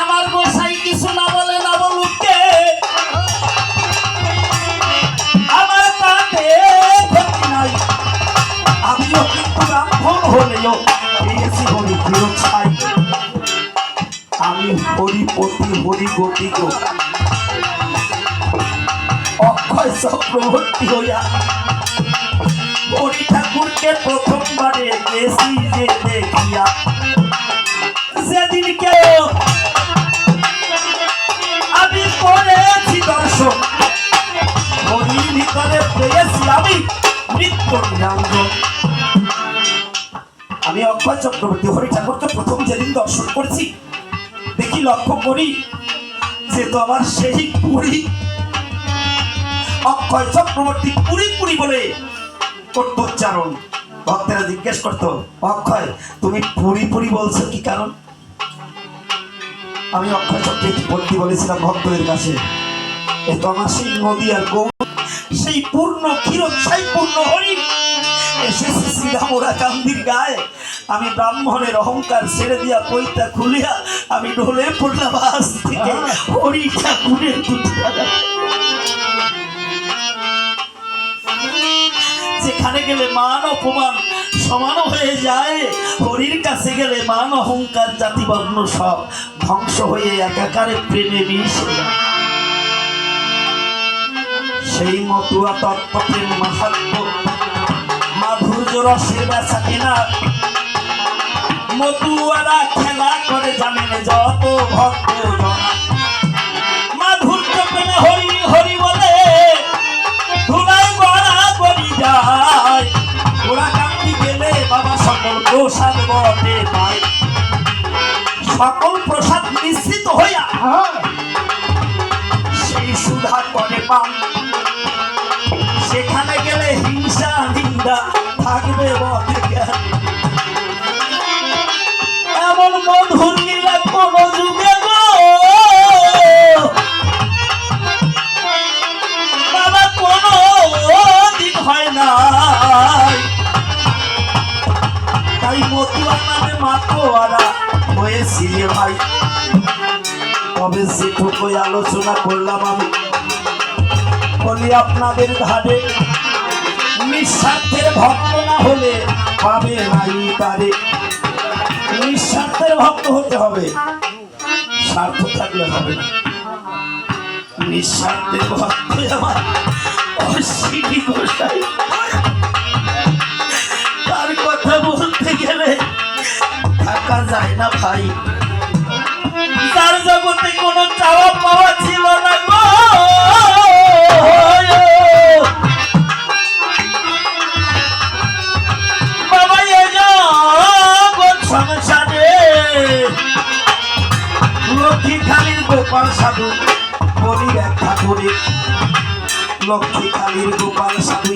আমার গোসাই কিছু না বলে না বলুকে আমার তাতে ক্ষতি নাই। আমিও কিন্তু ব্রাহ্মণ হলেও হরি আমি হরিপতি হরিগতি গো। অক্ষয় চক্রবর্তী হইয়া হরি ঠাকুরকে প্রথমবারে গেছি যে দেখিয়া। সেদিনকে আমি করেছি দর্শন। হরির ভিতরে পেয়েছি আমি নিরঞ্জন। আমি অক্ষয় চক্রবর্তী হরি ঠাকুরকে প্রথম যেদিন দর্শন করেছি, দেখি লক্ষ্য করি যে তো আমার সেই পুরী। অক্ষয় চক্রবর্তী পুরি পুরি বলে করত উচ্চারণ। ভক্তেরা জিজ্ঞেস করতো, অক্ষয়, তুমি পুরি পুরি বলছো কি কারণ? আমি অক্ষয় চক্রবর্তী বলেছিলাম ভক্তদের কাছে, এ তো আমার সেই নদী আর গৌ সেই পূর্ণ ক্ষীরোৎসাই পূর্ণ হরি। এসেছে কান্দির গায়ে। আমি ব্রাহ্মণের অহংকার ছেড়ে দিয়া পৈতা খুলিয়া, আমি ঢোলে পড়লাম আজ থেকে। হরি ঠাকুরের দুটি হাজার গেলে মান অপমান, সমান হয়ে যায়। হরির কাছে গেলে মান অহংকার জাতি বর্ণ সব ধ্বংস হয়ে একাকারে প্রেমে মিশে সেই মতুয়া তত্ত্ব প্রেম মাহাত্ম মাধুর্য রসের বেচা কেনা। মতুয়ারা খেলা করে জানেন যত ভক্ত সকল প্রসাদ বটে পাই সকল প্রসাদ মিশ্রিত হইয়া সেই সুধা করে পান। সেখানে গেলে হিংসা নিন্দা থাকবে বটে। এমন মধুর তাই মতুয়া নামে মাতোয়ারা হয়েছি ভাই। তবে যেটুকু আলোচনা করলাম আমি, বলি আপনাদের ধারে নিঃস্বার্থের ভক্ত না হলে পাবে নাই তারে নিঃস্বার্থের ভক্ত হতে হবে, স্বার্থ থাকলে হবে না। নিঃস্বার্থের ভক্ত আমার থাকা যায় না ভাই। তার জগতে কোনো চাওয়া পাওয়া ছিল না গো। লক্ষ্মী খালির গোপাল সাধু লক্ষ্মী খালির গোপাল সাধু